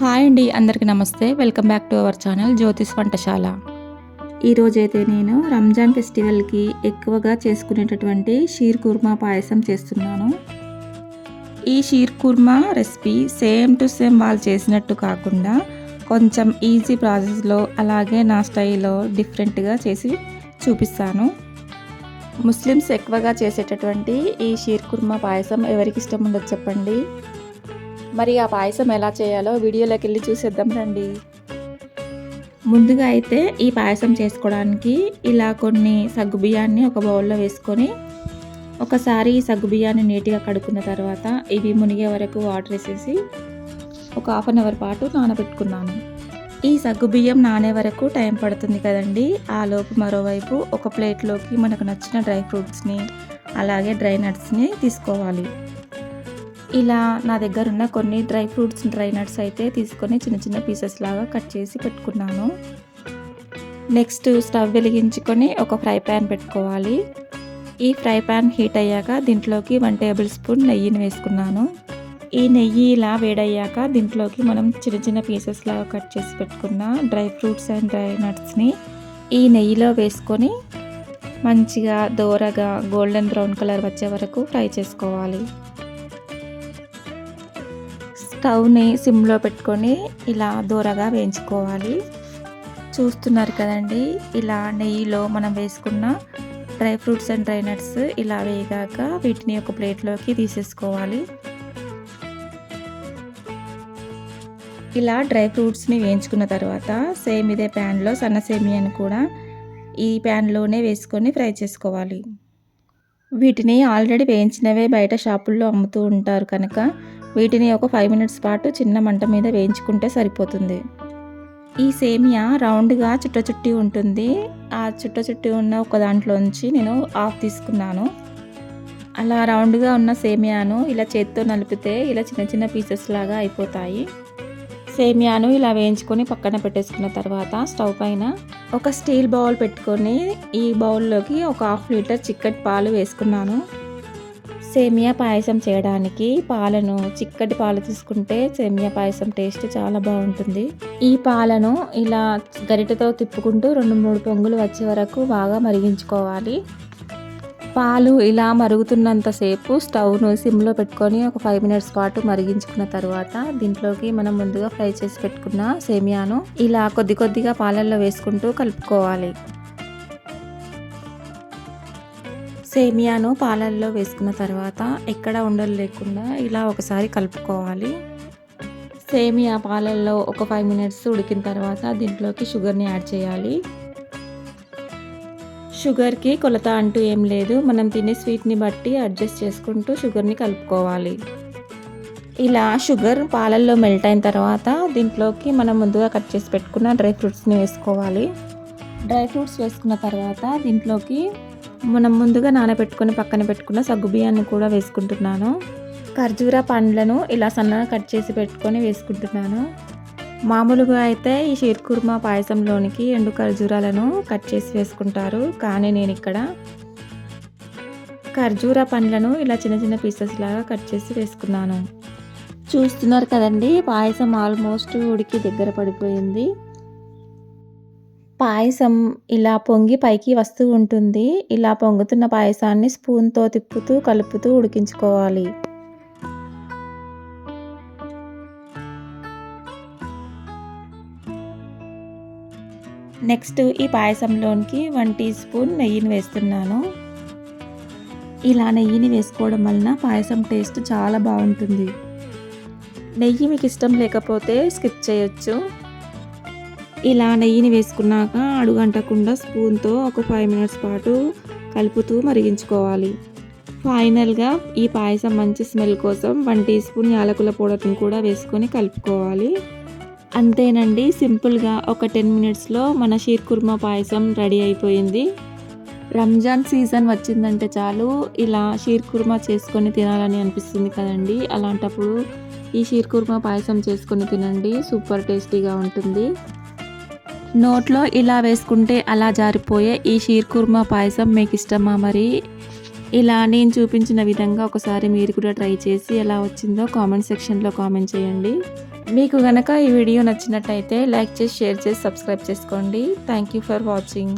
Hi అండి అందరికీ నమస్తే. Welcome back to our channel Jyothish వంటశాల ఈరోజైతే నేను రంజాన్ ఫెస్టివల్కి ఎక్కువగా చేసుకునేటటువంటి షీర్ కుర్మా పాయసం చేస్తున్నాను. ఈ sheer khurma recipe same to same వాళ్ళు చేసినట్టు కాకుండా కొంచెం ఈజీ ప్రాసెస్లో అలాగే నా స్టైల్లో డిఫరెంట్గా చేసి చూపిస్తాను. ముస్లిమ్స్ ఎక్కువగా చేసేటటువంటి ఈ షీర్ కుర్మా పాయసం ఎవరికి ఇష్టం ఉండదు చెప్పండి. మరి ఆ పాయసం ఎలా చేయాలో వీడియోలోకి వెళ్ళి చూసేద్దాం రండి. ముందుగా అయితే ఈ పాయసం చేసుకోవడానికి ఇలా కొన్ని సగ్గుబియ్యాన్ని ఒక బౌల్లో వేసుకొని ఒకసారి ఈ సగ్గుబియ్యాన్ని నీట్గా కడుక్కున్న తర్వాత ఇవి మునిగే వరకు వాటర్ వేసేసి ఒక హాఫ్ అన్ అవర్ పాటు నానబెట్టుకున్నాను. ఈ సగ్గుబియ్యం నానే వరకు టైం పడుతుంది కదండి. ఆ లోపు మరోవైపు ఒక ప్లేట్లోకి మనకు నచ్చిన డ్రై ఫ్రూట్స్ని అలాగే డ్రై నట్స్ని తీసుకోవాలి. ఇలా నా దగ్గర ఉన్న కొన్ని డ్రై ఫ్రూట్స్ డ్రై నట్స్ అయితే తీసుకొని చిన్న చిన్న పీసెస్ లాగా కట్ చేసి పెట్టుకున్నాను. నెక్స్ట్ స్టవ్ వెలిగించుకొని ఒక ఫ్రై ప్యాన్ పెట్టుకోవాలి. ఈ ఫ్రై ప్యాన్ హీట్ అయ్యాక దీంట్లోకి వన్ టేబుల్ స్పూన్ నెయ్యిని వేసుకున్నాను. ఈ నెయ్యి ఇలా వేడయ్యాక దీంట్లోకి మనం చిన్న చిన్న పీసెస్ లాగా కట్ చేసి పెట్టుకున్న డ్రై ఫ్రూట్స్ అండ్ డ్రై నట్స్ని ఈ నెయ్యిలో వేసుకొని మంచిగా దోరగా గోల్డెన్ బ్రౌన్ కలర్ వచ్చే వరకు ఫ్రై చేసుకోవాలి. స్టవ్ని సిమ్లో పెట్టుకొని ఇలా దూరగా వేయించుకోవాలి. చూస్తున్నారు కదండి ఇలా నెయ్యిలో మనం వేసుకున్న dry fruits and dry nuts ఇలా వేగాక వీటిని ఒక ప్లేట్లోకి తీసేసుకోవాలి. ఇలా డ్రై ఫ్రూట్స్ని వేయించుకున్న తర్వాత సేమ్ ఇదే ప్యాన్లో సన్న సేమియాని కూడా ఈ ప్యాన్లోనే వేసుకొని ఫ్రై చేసుకోవాలి. వీటిని ఆల్రెడీ వేయించినవే బయట షాపుల్లో అమ్ముతూ ఉంటారు కనుక వీటిని ఒక ఫైవ్ మినిట్స్ పాటు చిన్న మంట మీద వేయించుకుంటే సరిపోతుంది. ఈ సేమియా రౌండ్గా చుట్ట చుట్టి ఉంటుంది. ఆ చుట్ట చుట్టి ఉన్న ఒక దాంట్లోంచి నేను ఆఫ్ తీసుకున్నాను. అలా రౌండ్గా ఉన్న సేమియాను ఇలా చేత్తో నలిపితే ఇలా చిన్న చిన్న పీసెస్ లాగా అయిపోతాయి. సేమియాను ఇలా వేయించుకొని పక్కన పెట్టేసుకున్న తర్వాత స్టవ్ పైన ఒక స్టీల్ బౌల్ పెట్టుకొని ఈ బౌల్లోకి ఒక హాఫ్ లీటర్ చిక్కటి పాలు వేసుకున్నాను. సేమియా పాయసం చేయడానికి పాలను చిక్కటి పాలు తీసుకుంటే సేమియా పాయసం టేస్ట్ చాలా బాగుంటుంది. ఈ పాలను ఇలా గరిటతో తిప్పుకుంటూ రెండు మూడు పొంగులు వచ్చే వరకు బాగా మరిగించుకోవాలి. పాలు ఇలా మరుగుతున్నంతసేపు స్టవ్ను సిమ్లో పెట్టుకొని ఒక ఫైవ్ మినిట్స్ పాటు మరిగించుకున్న తర్వాత దీంట్లోకి మనం ముందుగా ఫ్రై చేసి పెట్టుకున్న సేమియాను ఇలా కొద్ది కొద్దిగా పాలల్లో వేసుకుంటూ కలుపుకోవాలి. సేమియాను పాలల్లో వేసుకున్న తర్వాత ఎక్కడ ఉండలు లేకుండా ఇలా ఒకసారి కలుపుకోవాలి. సేమియా పాలల్లో ఒక ఫైవ్ మినిట్స్ ఉడికిన తర్వాత దీంట్లోకి షుగర్ని యాడ్ చేయాలి. షుగర్కి కొలత అంటూ ఏం లేదు. మనం తినే స్వీట్ని బట్టి అడ్జస్ట్ చేసుకుంటూ షుగర్ని కలుపుకోవాలి. ఇలా షుగర్ పాలల్లో మెల్ట్ అయిన తర్వాత దీంట్లోకి మనం ముందుగా కట్ చేసి పెట్టుకున్న డ్రై ఫ్రూట్స్ని వేసుకోవాలి. డ్రై ఫ్రూట్స్ వేసుకున్న తర్వాత దీంట్లోకి మనం ముందుగా నానబెట్టుకొని పక్కన పెట్టుకున్న సగ్గు బియ్యాన్ని కూడా వేసుకుంటున్నాను. ఖర్జూర పండ్లను ఇలా సన్నగా కట్ చేసి పెట్టుకొని వేసుకుంటున్నాను. మామూలుగా అయితే ఈ షీర్ కుర్మా పాయసంలోనికి ఎండు ఖర్జూరాలను కట్ చేసి వేసుకుంటారు. కానీ నేను ఇక్కడ ఖర్జూర పండ్లను ఇలా చిన్న చిన్న పీసెస్ లాగా కట్ చేసి వేసుకున్నాను. చూస్తున్నారు కదండి పాయసం ఆల్మోస్ట్ ఉడికి దగ్గర పడిపోయింది. పాయసం ఇలా పొంగి పైకి వస్తూ ఉంటుంది. ఇలా పొంగుతున్న పాయసాన్ని స్పూన్తో తిప్పుతూ కలుపుతూ ఉడికించుకోవాలి. నెక్స్ట్ ఈ పాయసంలోనికి వన్ టీ స్పూన్ నెయ్యిని వేస్తున్నాను. ఇలా నెయ్యిని వేసుకోవడం వలన పాయసం టేస్ట్ చాలా బాగుంటుంది. నెయ్యి మీకు ఇష్టం లేకపోతే స్కిప్ చేయొచ్చు. ఇలా నెయ్యిని వేసుకున్నాక అడుగంటకుండా స్పూన్తో ఒక ఫైవ్ మినిట్స్ పాటు కలుపుతూ మరిగించుకోవాలి. ఫైనల్గా ఈ పాయసం మంచి స్మెల్ కోసం వన్ టీ స్పూన్ యాలకుల పౌడర్ని కూడా వేసుకొని కలుపుకోవాలి. అంతేనండి సింపుల్గా ఒక టెన్ మినిట్స్లో మన షీర్ కుర్మా పాయసం రెడీ అయిపోయింది. రంజాన్ సీజన్ వచ్చిందంటే చాలు ఇలా షీర్ కుర్మా చేసుకొని తినాలని అనిపిస్తుంది కదండి. అలాంటప్పుడు ఈ షీర్ కుర్మా పాయసం చేసుకొని తినండి సూపర్ టేస్టీగా ఉంటుంది. నోట్లో ఇలా వేసుకుంటే అలా జారిపోయే ఈ షీర్ కుర్మా పాయసం మీకు ఇష్టమా మరి? ఇలా నేను చూపించిన విధంగా ఒకసారి మీరు కూడా ట్రై చేసి ఎలా వచ్చిందో కామెంట్ సెక్షన్లో కామెంట్ చేయండి. మీకు గనక ఈ వీడియో నచ్చినట్టయితే లైక్ చేసి షేర్ చేసి సబ్స్క్రైబ్ చేసుకోండి. Thank you for watching